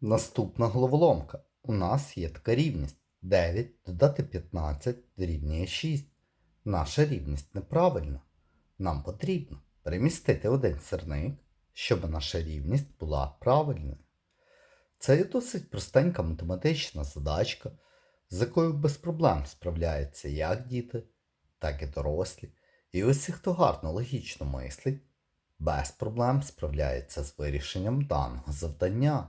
Наступна головоломка. У нас є така рівність. 9 додати 15 дорівнює 6. Наша рівність неправильна. Нам потрібно перемістити один сирник, щоб наша рівність була правильною. Це є досить простенька математична задачка, з якою без проблем справляються як діти, так і дорослі. І усі, хто гарно логічно мислить, без проблем справляється з вирішенням даного завдання.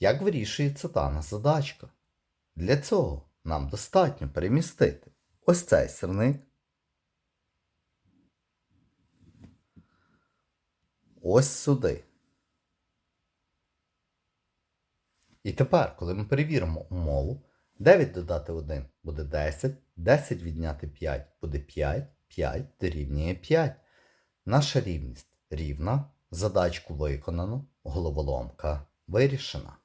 Як вирішується дана задачка? Для цього нам достатньо перемістити ось цей сирник. Ось сюди. І тепер, коли ми перевіримо умову, 9 додати 1 буде 10, 10 відняти 5 буде 5, 5 дорівнює 5. Наша рівність рівна, задачку виконано, головоломка вирішена.